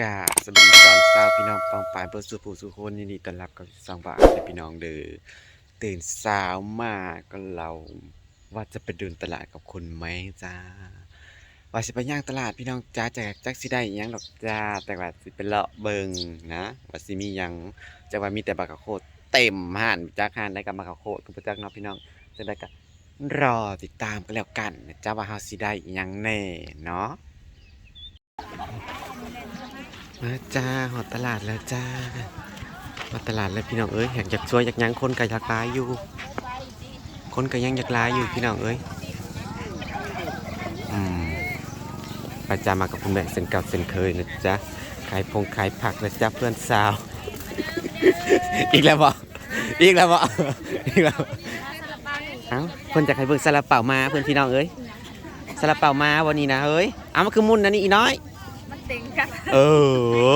กาสวัสดีตอนเช้าพี่น้องปองปายเพื่อสู่ผู้สู่คนยินดีต้อนรับกับสองบาทพี่น้องเด้อตื่นเช้ามาก็เราว่าจะไปเดินตลาดกับคนไหมจ้าว่าสิไปย่างตลาดพี่น้องจ้าจากจักสิได้อิหยังดอกจ้าแต่ว่าสิไปเลาะเบิงนะว่าสิมีหยังจักว่ามีแต่บักกะโคดเต็มห่านจากห่านได้กับบักกะโคดคุณพระจ้าเนาะพี่น้องจะได้ก็รอติดตามกันแล้วกันนะจ้าว่าเฮาสิได้อิหยังแน่เนาะ มาจ้าหอตลาดแล้วจ้ามาตลาดแล้วพี่น้องเอ้ยอยากอยากช่วยอยากยังคนก็อยากลายอยู่ คนก็ยังอยากลายอยู่พี่น้องเอ้ยอืมไปจ้ามากับคุณแม่เส้นเก่าเส้นเคยนะจ๊ะขายพงขายผักนะจ๊ะเพื่อนสาว อีกแล้วบ่อีกแล้วบ่อีกแล้วเอ้าเพิ่นจะใครเบิ่งซาลาเปามาเพื่อนพี่น้องเอ้ยซาลาเปามาวันนี้นะเฮ้ยเอามาคือมุนนะนี่อีน้อย เต็งกันเอ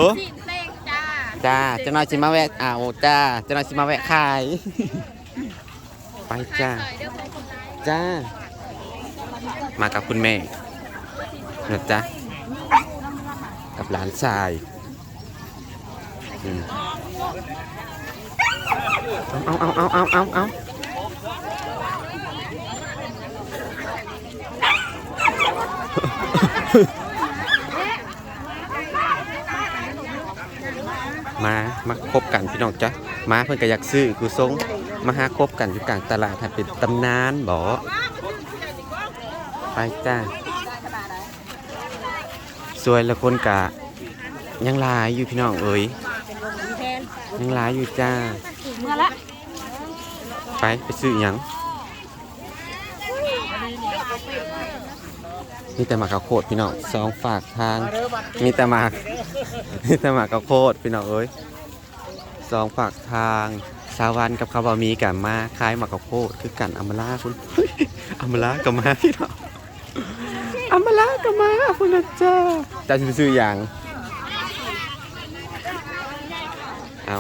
อสิเต็งจ้าจ้าเจ้าน้อยสิมาแวะอ้าวจ้าเจ้าน้อยสิมาแวะขาย ไปจ้า ขายเดี๋ยวไปคนร้ายจ้า มากับคุณแม่นะจ๊ะ กับหลานชายอืมเอาเอาเอาเอาเอาเอา มามาคบกันพี่น้องจ้ะมาเพื่อนก็อยากซื้อกูทรงมาหาคบกันอยู่กลางตลาดถ้าเป็นตำนานบ่ไปจ้าสวยละคนกะยังหลายอยู่พี่น้องเอ้ยยังหลายอยู่จ้า เมื่อละ ไปไปซื้อหยัง มีแต่หมากข้าวโพดพี่น้องสองฝากทาง มีแต่หมากมีแต่หมากข้าวโพดพี่น้องเอ้ยสองฝากทางสาวันกับคาวบามีกับมาคล้ายหมากข้าวโพดคือกันอัมมาลาคุณอัมมาลากับมาพี่น้องอัมมาลากับมาคุณนะจ้าจะซื้ออย่างเอา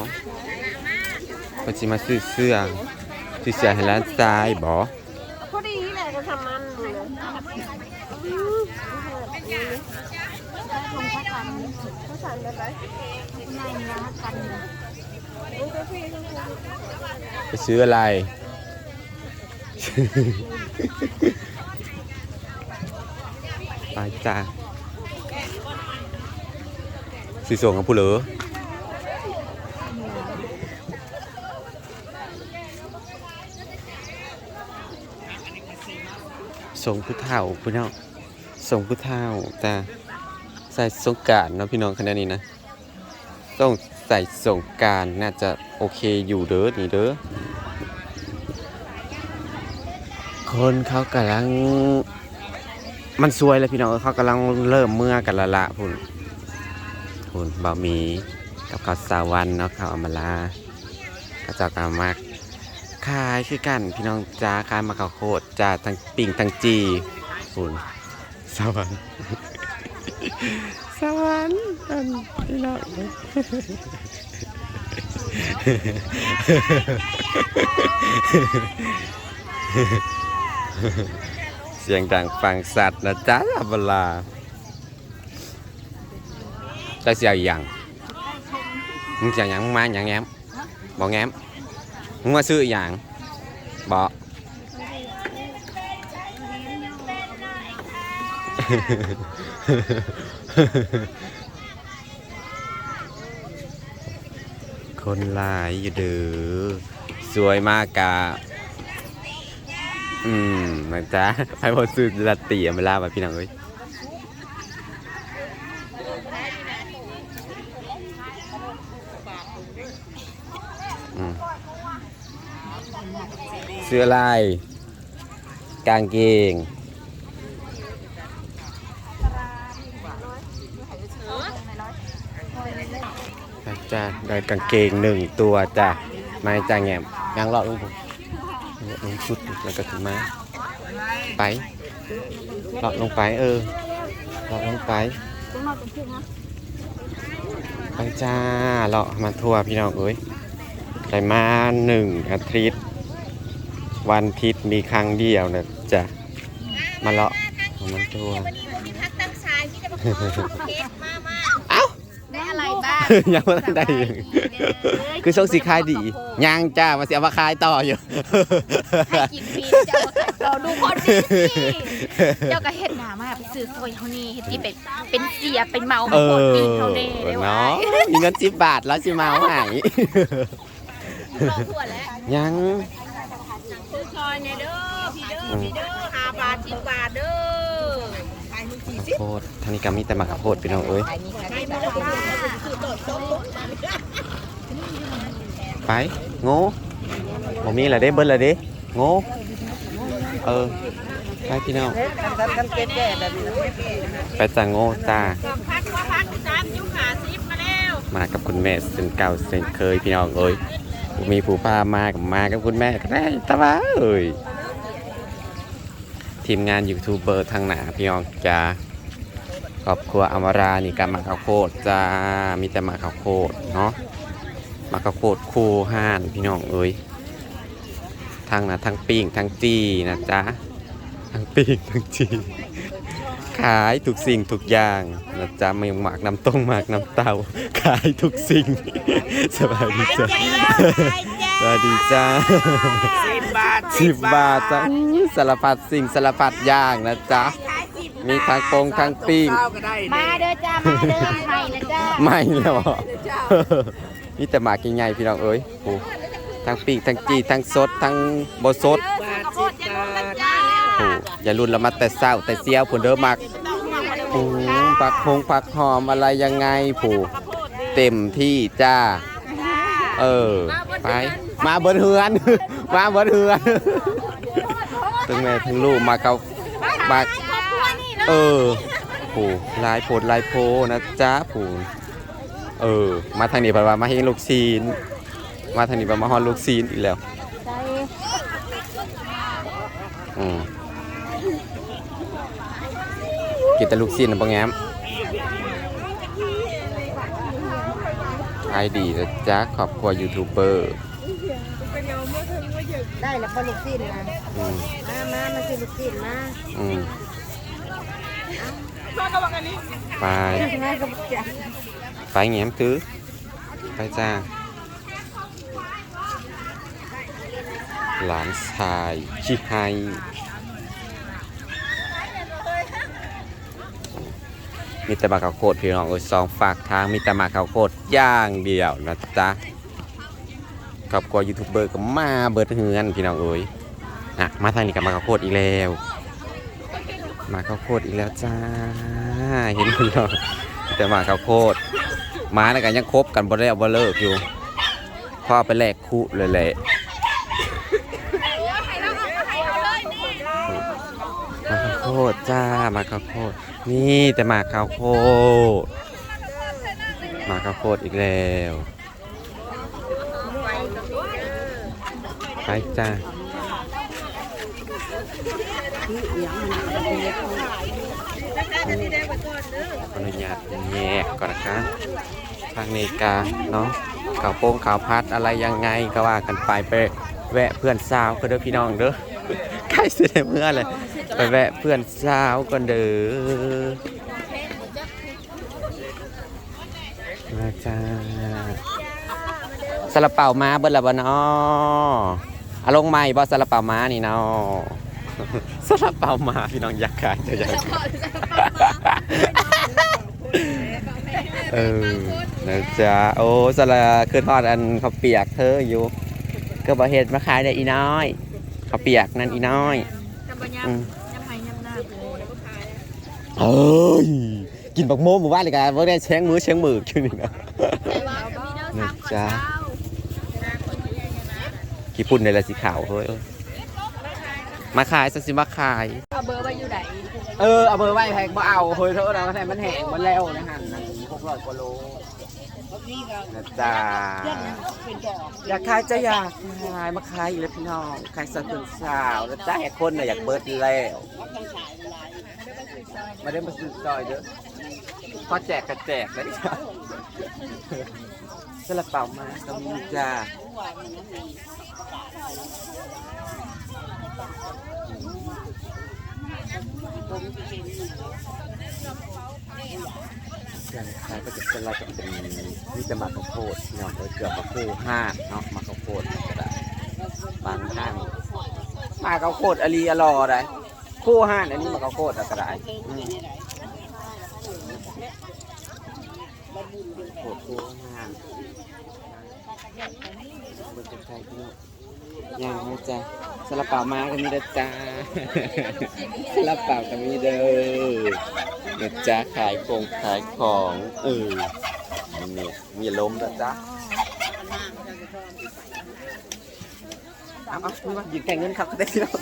คนสิมาซื้อเสื้อซื้อเสื้อให้ร้านทรายบ่พอดีแหละก็ทำมัน เขาสั่นไปไปง่ายนะกันไปซื้ออะไร ไปจ้าสีส่งกับผู้เหลือส่งผู้เฒ่าพี่น้อง ส่งผู้เฒ่าจ้าใส่สงการเนาะพี่น้องคะแนนนี้นะต้องใส่สงการน่าจะโอเคอยู่เด้อนี่เด้อคนเขากำลัง มันสวยเลยพี่น้องเขากำลังเริ่มเมื่อกันละละพุ่นพุ่นบะหมี่กับข้าวสาวันเนาะข้าวอมาลาก็จะกามาขายคือกันพี่น้องจ้าขายมาข้าวโคตรจ้าทั้งปิ่งทั้งจีพุ่น สวรรค์สวรรค์อันพี่น้องเสียงดังฟังสัตว์นะจ๊ะอับลาจะเสียอีกอย่างมึงจะอย่างมึงมาอย่างแง้มบอกแง้มมึงมาซื้ออีกอย่างบอก คนหลายอยู่เด้อสวยมากกะอืมนะจ๊ะให้พอซื้อลัตเตียมาลาไปพี่น้องเอ้ยอืมซื้ออะไรกางเกง จ้ะได้กางเกงหนึ่งตัวจ้ะมาจ้าแงมยังรอลุงผมลงชุดแล้วก็ขึ้นมาไปเลาะลงไปเออเลาะลงไปต้องมาตรงพุ่งนะไปจ้าเลาะมาทั่วพี่น้องเอ้ยได้มาหนึ่งอาทิตย์ วันอาทิตย์มีครั้งเดียวนะจ๊ะมาเลาะมาทัววันตั้งชายที่จะมาขอเมามา เอ้า แม่ ยังบ่ทันได้อีกคือช่วงสีขายดียังจ้ามาเสียมาขายต่ออยู่ให้กินฟรีเจ้าก็เราดูคนดีสิเจ้าก็เฮ็ดหน้ามาไปซื้อซอยเฮานี่เฮ็ดที่เป็นเป็นเสียเป็นเมาเอคนอดีเฮานี่ได้ว่าเนาะมีเงินสิบบาทแล้วสิมาเอาใหายเราทั่วแล้วยังซื้อซอยเนี่ยเด้อพี่เด้อพี่เด้อ5บาท10บาทเด้อขายมึง40โพดทางนี้ก็มีแต่หมากข้าวโพดพี่น้องเอ้ย ขายนี่ขายมาแล้วซื้อต้นต้น ไป โง่บ่มีละเด้เบิ้ลละเด้โง่เออไปพี่น้องไปจังโง่จ้ามากับคุณแม่เส้นเก่าเส้นเคยพี่น้องเอ้ยมีผู้พามากับมากับคุณแม่ก็ได้ตะว่าเอ้ยทีมงานยูทูบเบอร์ทางหนาพี่น้องจ้าครอบครัวอมรานี่ก็มาข้าวโพดจ้ามีแต่มาข้าวโพดเนาะ มาข้าวโพดคู่ห้านพี่น้องเอ้ยทางนะทั้งปิ้งทั้งจีนะจ๊ะทั้งปิ้งทั้งจีขายทุกสิ่งทุกอย่างนะจ๊ะไม่หมากน้ำต้มหมากน้ำเต้าขายทุกสิ่งสบายดีจ้าสวัสดีจ้าสิบบาทสิบบาทจ้ะอื้อสารพัดสิ่งสารพัดอย่างนะจ๊ะมีทั้งโปงทั้งปิ้งเก้าก็ได้มาเด้อจ้ามาเด้อไทยนะจ้าไม่แล้วอะ มีแต่หมากใหญ่ๆพี่น้องเอ้ยโอ้ทั้งปีกทั้งจีทั้งสดทั้งบสดโอ้อย่ารุนละมาแต่เศร้าแต่เสียวผุนเด้อหมักโอ้ผักพงผักหอมอะไรยังไงผู้เต็มที่จ้า เออไปมาเบิดเฮือน มาเบิดเฮือนทั้งแม่ทั้งลูกมาเขามาเออผู้ลายโพดลายโพนะจ๊ะผู้ เออ มาทางนี้เพราะว่ามาให้ลูกซีน มาทางนี้เพราะมาฮอนลูกซีนอีกแล้วอืมกินแต่ลูกซีนนะบางแง้มขายดีนะจ๊ะขอบครัวยูทูบเบอร์ได้แล้วพอลูกศิษย์นะอืมมามามาซื้อลูกศิษย์มาอืมไป มากับจ้ะไปแง้มคือไปจ้า หลานชายชิไฮมีแต่มาข้าวโพดพี่น้องเอ้ยสองฝากทางมีแต่มาข้าวโพดย่างเดียวนะจ๊ะครอบครัวยูทูบเบอร์ก็มาเบิดเฮือนพี่น้องเอ้ยอะมาทางนี้กับมาข้าวโพดอีกแล้ว มาข้าวโพดอีกแล้วจ้าเห็นพี่น้องมีแต่มาข้าวโพด หมาในกันยังคบกันบ่ได้บ่เลิกอยู่พ่อไปแลกคู่เลยแหละมาข้าวโพดจ้ามาข้าวโพดนี่แต่มาข้าวโพดมาข้าวโพดอีกแล้วไปจ้าขออนุญาตแยกก่อนนะคะ ทางนี้กาเนาะข่าวโป้งข่าวพัดอะไรยังไงก็ว่ากันไปไปแวะเพื่อนสาวก็เด้อพี่น้องเด้อใกล้สิได้เมื่อเลยไปแวะเพื่อนสาวก่อนเด้อมาจ้าซาลาเปามาเบิดและบ่เนาะอาลงใหม่บ่ซาลาเปามานี่เนาะซาลาเปามาพี่น้องอยากขายจะอยากเออ นะจ๊ะโอ้สาลาคือทอดอันข้าวเปียกเธออยู่ ก็บ่เฮ็ดมาขายได้อีน้อยข้าวเปียกนั่นอีน้อยจำปัญญาอืมจำไห้ยำหน้าเลยเอ้ยกินบักโม่หมู่บ้านเลยกันว่าได้แช้งมือแช้งมืออยู่นี่นะ แต่ว่ามีเด้อทำก่อนเช้า กี่ปุ่นในละสีขาวเฮ้ยเอ้ยมาขายสักสิมาขาย เอาเบอร์ไว้อยู่ไหนเออเอาเบอร์ไว้แพงบ่เอาเฮ้ยเท่านั้นแต่มันแห้งมันแล้วนะฮะหกร้อยกว่าโล นะจ๊ะอยากขายจะอยากขายมาขายอีกแล้วพี่น้องขายสักคนสาวนะจ๊ะแหกคนน่ะอยากเบิดแล้วมาได้มาซื้อซอยเด้อพอแจกก็แจกนะจ๊ะสลับเป่ามาก็มีจ้าอย่าง ไรก็จะเป็นเราจะเป็นนี่จะมาข้าวโพดพี่น้องเกือบมาคู่ห้าเนาะมาข้าวโพดก็ได้บางท่านมาเขาวโคตรอลีอลอได้คู่ห้าอันนี้มาเขาวโคตรกระไดอืมโคตรคู่ห้าเบิ่งใกล้ๆพี่ ย่างนะจ๊ะสลับเป่ามาก็มีเด้อจ้าสลับเป่าก็มีเด้อเด้อจ้าขายของขายของเออนี่มีลมแล้วจ้าเอาเอาเอามาหยิบแข่งเงินครับได้แล้ว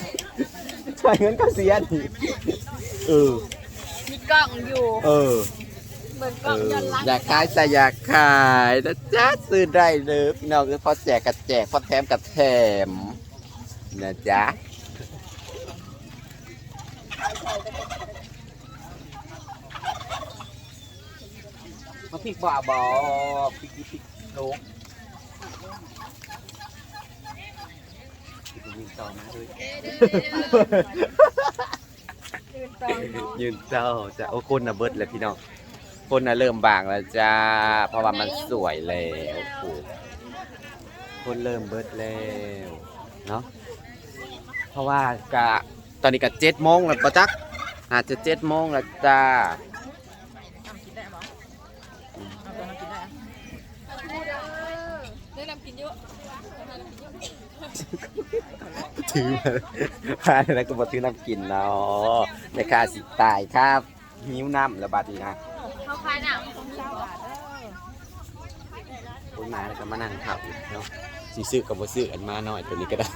ช่วยเงินก็เสียดิเออมีกล่องอยู่ เออ เหมือนกเอล่องอย้อนหลังอยากขายแต่อยากขายนะจ๊ะซื้อได้เลยพี่น้องคือพอแจกกับแจกพอแถมกับแถมนะจ๊ะมาพริกบ่าบอพริกพริกโลกยืนต่อมาด้วยยืนเจ้าจะโอ้คนน่ะเบิดแล้วพี่น้อง คนน่ะเริ่มบางแล้วจ้า เพราะว่ามันสวยแล้วโอ้คนเริ่มเบิดแล้วเนาะเพราะว่ากะตอนนี้ก็เจ็ดโมงแล้วปะจักอาจจะเจ็ดโมงแล้วจ้าถือมาพาแล้วก็มาซื้อน้ำกินเนาะในค่าสิตายครับ หิวน้ำแล้วบาดนี้นะ เขาขายหนังคนมาแล้วก็มานั่งขับเนาะสิซื้อกับบ่ซื้ออันมาหน่อยตัวนี้ก็ได้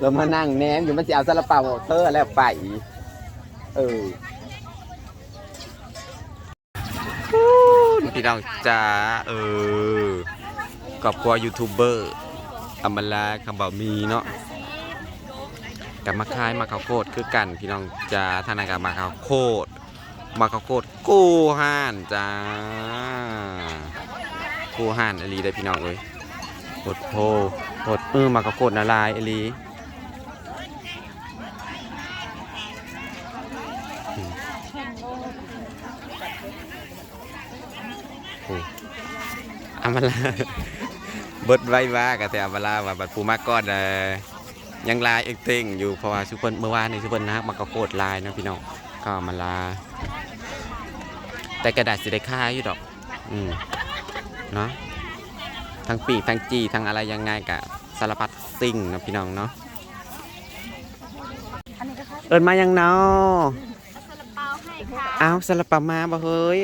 แล้วมานั่งแนมอยู่มันสิเอาซาลาเปาเธอแล้วไป เออพี่น้องจ้าเออกอบครัวยูทูบเบอร์อำมาลาคำบ่ามีเนาะกับมาคายมาข้าวโพดคือกัน พี่น้องจ้าทางนั้นกับมาข้าวโพด มาข้าวโพดกูห่านจ้ากูห่านอลีได้พี่น้องเอ้ยโพดโพโพดเออมาข้าวโพดนาลายอลีอืมโอ้อามาลาเบิดไว้ว่ากันแต่อามาลาว่าบัดปูมาก่อนเออยังลายเอกเต้งอยู่เพราะว่าชุเพิ่นเมื่อวานในี่ชุเพิ่นนักมันก็โคตรลายนะพี่น้อง ก็เอามาลา แต่กระดาษสิได้ค่าอยู่ดอก อืมเนาะทั้งปีกทั้งจีทั้งอะไรยังไงกะสารพัดสิ่งเนาะพี่น้องเนาะเอินมายังเนาะซาลาเปาให้ค่ะเอาสลับปะมาบ่เฮ้ย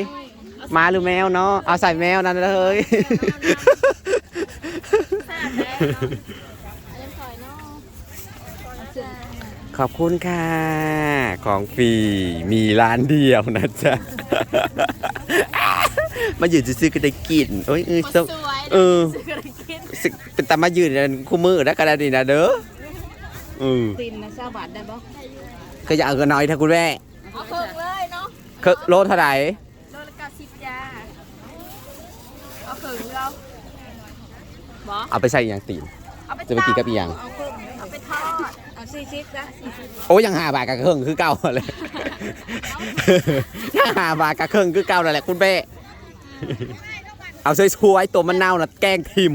มาหรือแมวเนาะเอาใส่แมวนั่นเลยแซ่บแล้วเล่นถอยเนาะขอบคุณค่ะ ของฟรีมีร้านเดียวนะจ๊ะ มายืนซื้อๆก็ได้กินโอ้ยเออคนส้มสวยเออซื้อกันกินสิเป็นตามายืนกันคู่มือนะกระดาดีนะเด้อเออตินนะเศร้าบาทได้บ่ก็อยากเอาเงินน้อยถ้าคุณแม่เอาเพิ่งเลยเนาะคือโลเท่าไหร่โลละเก้าสิบยาเอาเพิ่งเราบอเอาไปใส่อหย่างตีนเอาไปจะไปกินกับอีหยังเอา สี่สิบนะสี่สิบโอ้ยังหาบาทกับเครื่องคือเก่าเลย ยังหาบาทกับเครื่องคือเก่านั่นแหละคุณแม่เอาสวยๆตัวมันเน่านะแกล้งทิม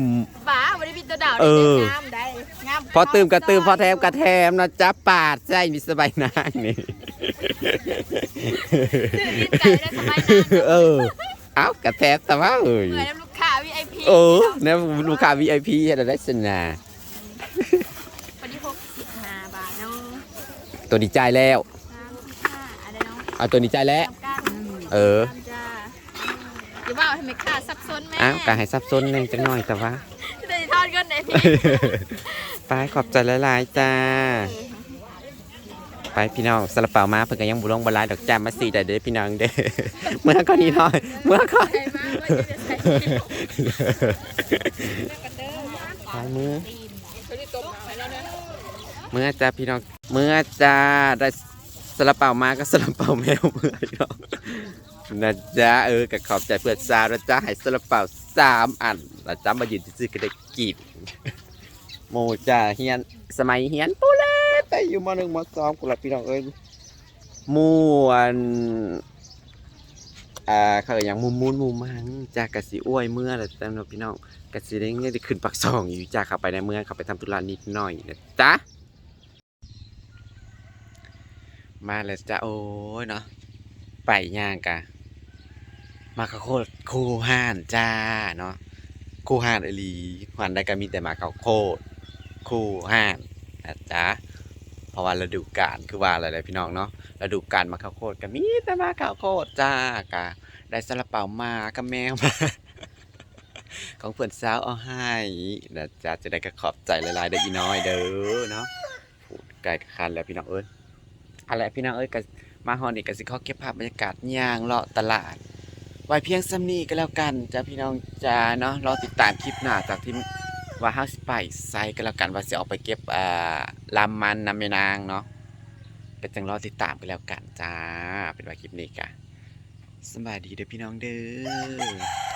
บ้าไม่ได้บินตัวดาวเออ งามได้งามพอตื่มกระตื่มพอแถมกระแถมนะจ๊ะปาดใส่มีสบายนางนี่ ตื่นดินไก่ได้สบายนางเออ เอ้ากระแถมแต่ว่าเอ้ย เหมือนน้ำลูกค้า VIP เออเนี่ยลูกค้า VIP จะได้สนา วันที่หกสิบห้าบาทเนาะ ตัวดีใจแล้วสามสิบห้าอะไรเนาะเอาตัวดีใจแล้วจำกันเออจำจ้าอย่าว่าให้ไม่ค่าซับซ้อนแม่อ้าวกะให้ซับซ้อนหนึงจังหน่อยแต่ว่าจะได้ทอดเงินไหนพี่ไปขอบใจหลายๆจ้า ไปพี่น้องสลับเป่ามาเพิ่นก็ยังบุลงบหลายดอกจ้ามาสี่ได้เด้อพี่น้องเด้อเมื่อก็นี้หน่อยเมื่อก็ใส่มาว่าจะใส่ ลายมือ เมื่อจ้าพี่น้องเมื่อจ้าได้สลับเป่ามาก็สลับเป่าแมวเมื่อพี่น้องนะจ๊ะเออกับขอบใจเพื่อนซาวนะจ๊ะให้สลับเป่าสามอันนะจ๊ะมายืนซื้อๆก็ได้กินโมจ้าเฮียนสมัยเฮียนปูเล่ไปอยู่มหนึ่งมสองกุหลาบพี่น้องเอ้ยม่วนอ่าเขาก็ยังมุมมูนมุมมังจากกะสิอ้วยเมื่อแล้วแต่เนาพี่น้องกะสิได้เงี้ยได้ขึ้นปักซองอยู่จากเข้าไปในเมืองเข้าไปทำธุระนิดหน่อยนะจ๊ะ มาแล้วจ้ะโอ้ยเนาะไปย่างกะมาข้าวโคตรคู่ห่านจ้าเนาะคู่ห่านอลีหวานได้ก็มีแต่มาข้าวโคตรคู่ห่านนะจ๊ะเพราะว่าฤดูกาลคือว่าอะไรเลยพี่น้องเนาะฤดูกาลมาข้าวโคตรก็มีแต่มาข้าวโคตรจ้ากะได้ซาลาเปามากับแมวมาของเพื่อนสาวเอาให้นะจ๊ะจะได้ก็ขอบใจหลายๆเด้อีน้อยเด้อเนาะพูดไกลกันแล้วพี่น้องเอ้ย อะไรพี่น้องเอ้ยก็มาฮอนอีกก็สิขอเก็บภาพบรรยากาศย่างเลาะตลาด ไว้เพียงซ้ำนี้ก็แล้วกันจ้าพี่น้องจ้าเนาะรอติดตามคลิปหน้าจากที่ว่าเฮาสิไปไซก็แล้วกันว่าสิออกไปเก็บอ่าลำมันนำแม่นางเนาะเป็นจังรอติดตามกันแล้วกันจ้าเป็นว่าคลิปนี้กะสบายดีเด้อพี่น้องเด้อ